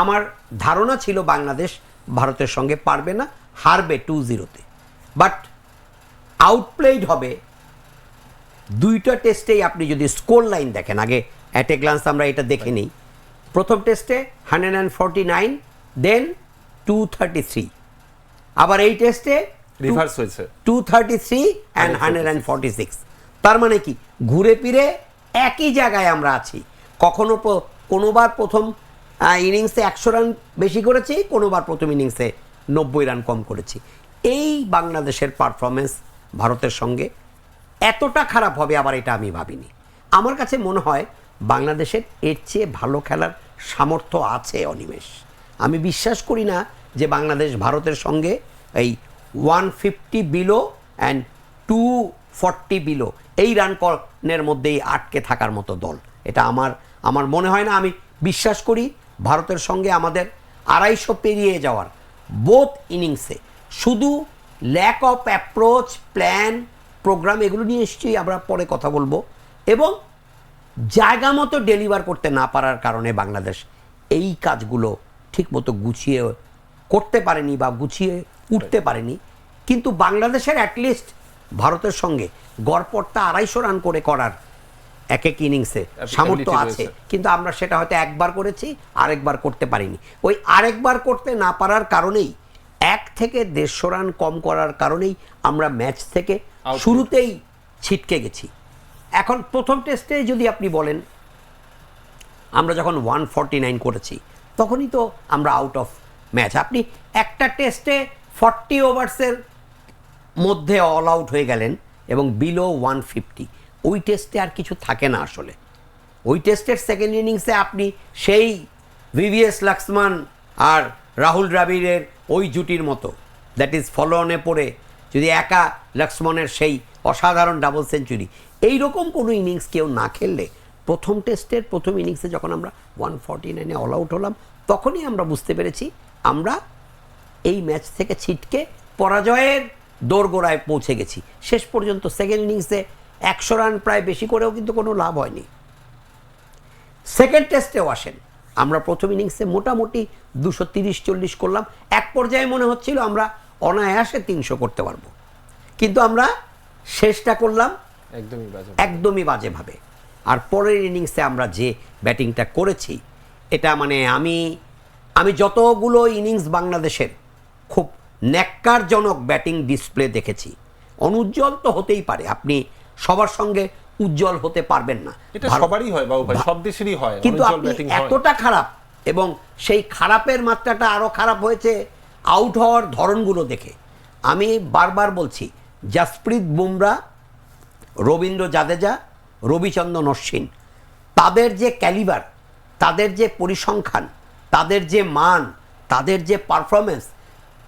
আমার ধারণা ছিল বাংলাদেশ ভারতের সঙ্গে পারবে না হারবে টু জিরোতে বাট আউটপ্লেড হবে দুইটা টেস্টেই আপনি যদি স্কোর লাইন দেখেন আগে অ্যাট এ গ্লান্স আমরা এটা দেখে নিই। প্রথম টেস্টে hundred and forty nine then two thirty three আবার এই টেস্টে রিভার্স হয়েছে। Two thirty three and hundred and forty six তার মানে কি? ঘুরে ফিরে একই জায়গায় আমরা আছি। কখনো কোনোবার প্রথম ইনিংসে একশো রান বেশি করেছি, কোনোবার প্রথম ইনিংসে নব্বই রান কম করেছি। এই বাংলাদেশের পারফরমেন্স ভারতের সঙ্গে এতটা খারাপ হবে আবার এটা আমি ভাবিনি। আমার কাছে মনে হয় বাংলাদেশের এর চেয়ে ভালো খেলার সামর্থ্য আছে অনিমেষ। আমি বিশ্বাস করি না যে বাংলাদেশ ভারতের সঙ্গে এই one fifty below and two forty below এই রান কনের মধ্যেই আটকে থাকার মতো দল। এটা আমার আমার মনে হয় না, আমি বিশ্বাস করি ভারতের সঙ্গে আমাদের আড়াইশো পেরিয়ে যাওয়ার বোথ ইনিংসে শুধু lack of approach plan programme এগুলো নিয়ে নিশ্চয়ই আমরা পরে কথা বলব। এবং জায়গা মতো ডেলিভার করতে না পারার কারণে বাংলাদেশ এই কাজগুলো ঠিকমতো গুছিয়ে করতে পারেনি বা গুছিয়ে উঠতে পারেনি। কিন্তু বাংলাদেশের অ্যাটলিস্ট ভারতের সঙ্গে গড়পড়টা আড়াইশো রান করে করার এক এক ইনিংসে সামর্থ্য আছে। কিন্তু আমরা সেটা হয়তো একবার করেছি আরেকবার করতে পারিনি। ওই আরেকবার করতে না পারার কারণেই এক থেকে দেড়শো রান কম করার কারণেই আমরা ম্যাচ থেকে শুরুতেই ছিটকে গেছি। এখন প্রথম টেস্টে যদি আপনি বলেন আমরা যখন ওয়ান ফর্টি নাইন করেছি তখনই তো আমরা আউট অফ ম্যাচ। আপনি একটা টেস্টে ফর্টি ওভার্সের মধ্যে অল আউট হয়ে গেলেন এবং বিলো ওয়ান ফিফটি ওই টেস্টে আর কিছু থাকে না আসলে। ওই টেস্টের সেকেন্ড ইনিংসে আপনি সেই ভিভিএস লাক্সমান আর রাহুল দ্রাবিড়ের ওই জুটির মতো দ্যাট ইজ ফলো অনে পড়ে যদি একা লক্ষ্মণের সেই অসাধারণ ডাবল সেঞ্চুরি এই রকম কোনো ইনিংস কেউ না খেললে, প্রথম টেস্টের প্রথম ইনিংসে যখন আমরা ওয়ান ফর্টি নাইনে অল আউট হলাম, তখনই আমরা বুঝতে পেরেছি আমরা এই ম্যাচ থেকে ছিটকে পরাজয়ের দোরগোড়ায় পৌঁছে গেছি। শেষ পর্যন্ত সেকেন্ড ইনিংসে একশো রান প্রায় বেশি করেও কিন্তু কোনো লাভ হয়নি। সেকেন্ড টেস্টেও আসেন। আমরা প্রথম ইনিংসে মোটামুটি দুশো তিরিশ চল্লিশ করলাম। এক পর্যায়ে মনে হচ্ছিল আমরা অনায়াসে তিনশো করতে পারব। কিন্তু আমরা শেষটা করলাম একদমই বাজে একদমই বাজেভাবে আর পরের ইনিংসে আমরা যে ব্যাটিংটা করেছি এটা মানে আমি আমি যতগুলো ইনিংস বাংলাদেশের খুব ন্যাক্কারজনক ব্যাটিং ডিসপ্লে দেখেছি অনুজ্জ্বল তো হতেই পারে। আপনি সবার সঙ্গে উজ্জ্বল হতে পারবেন না। এটা সবারই হয় বাবু ভাই সব দেশেরই হয় কিন্তু আপনি এতটা খারাপ এবং সেই খারাপের মাত্রাটা আরও খারাপ হয়েছে আউট হওয়ার ধরনগুলো দেখে। আমি বারবার বলছি জাসপ্রীত বুমরা রবীন্দ্র জাদেজা রবিচন্দ্রন অশ্বিন তাদের যে ক্যালিবার তাদের যে পরিসংখ্যান তাদের যে মান তাদের যে পারফরমেন্স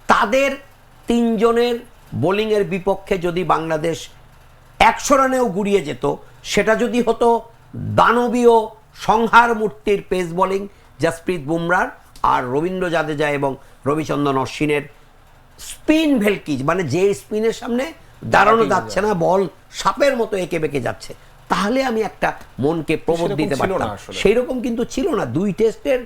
তাদের তিনজনের বোলিংয়ের বিপক্ষে যদি বাংলাদেশ একশো রানেও গুড়িয়ে যেত। সেটা যদি হতো দানবীয় সংহার মূর্তির পেস বোলিং জাসপ্রীত বুমরার আর রবীন্দ্র জাদেজা এবং রবিচন্দ্রন অশ্বিনের স্পিন ভেলকিজ মানে যে স্পিনের সামনে দাঁড়ানো যাচ্ছে না বল সাপের মতো এঁকে বেঁকে যাচ্ছে। তাহলে আমি একটা মনকে প্রবোধ দিতে পারতাম। সেই রকম কিন্তু ছিল না। দুই টেস্টের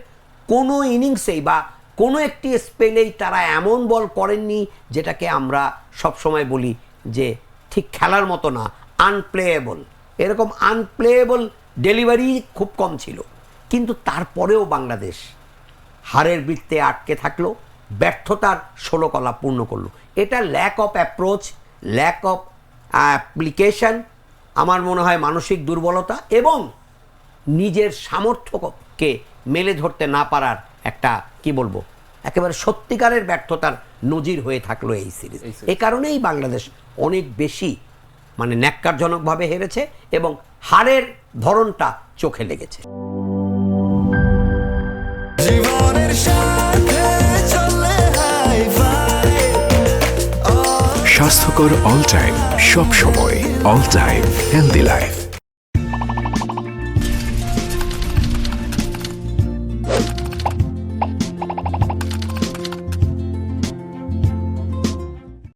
কোনো ইনিংসেই বা কোনো একটি স্পেলেই তারা এমন বল করেননি যেটাকে আমরা সবসময় বলি যে ঠিক খেলার মতো না আনপ্লেয়েবল এরকম আনপ্লেয়েবল ডেলিভারি খুব কম ছিল। কিন্তু তারপরেও বাংলাদেশ হারের বৃত্তে আটকে থাকল ব্যর্থতার ষোলো কলা পূর্ণ করল। এটা lack of approach lack of application আমার মনে হয় মানসিক দুর্বলতা এবং নিজের সামর্থ্যকে মেলে ধরতে না পারার একটা কি বলব একেবারে সত্যিকারের ব্যর্থতার নজির হয়ে থাকল এই সিরিজ এ কারণেই বাংলাদেশ অনেক বেশি মানে ন্যাক্কারজনকভাবে হেরেছে এবং হারের ধরনটা চোখে লেগেছে। স্বাস্থ্যকর অল টাইম সব সময় অল টাইম হেলদি লাইফ।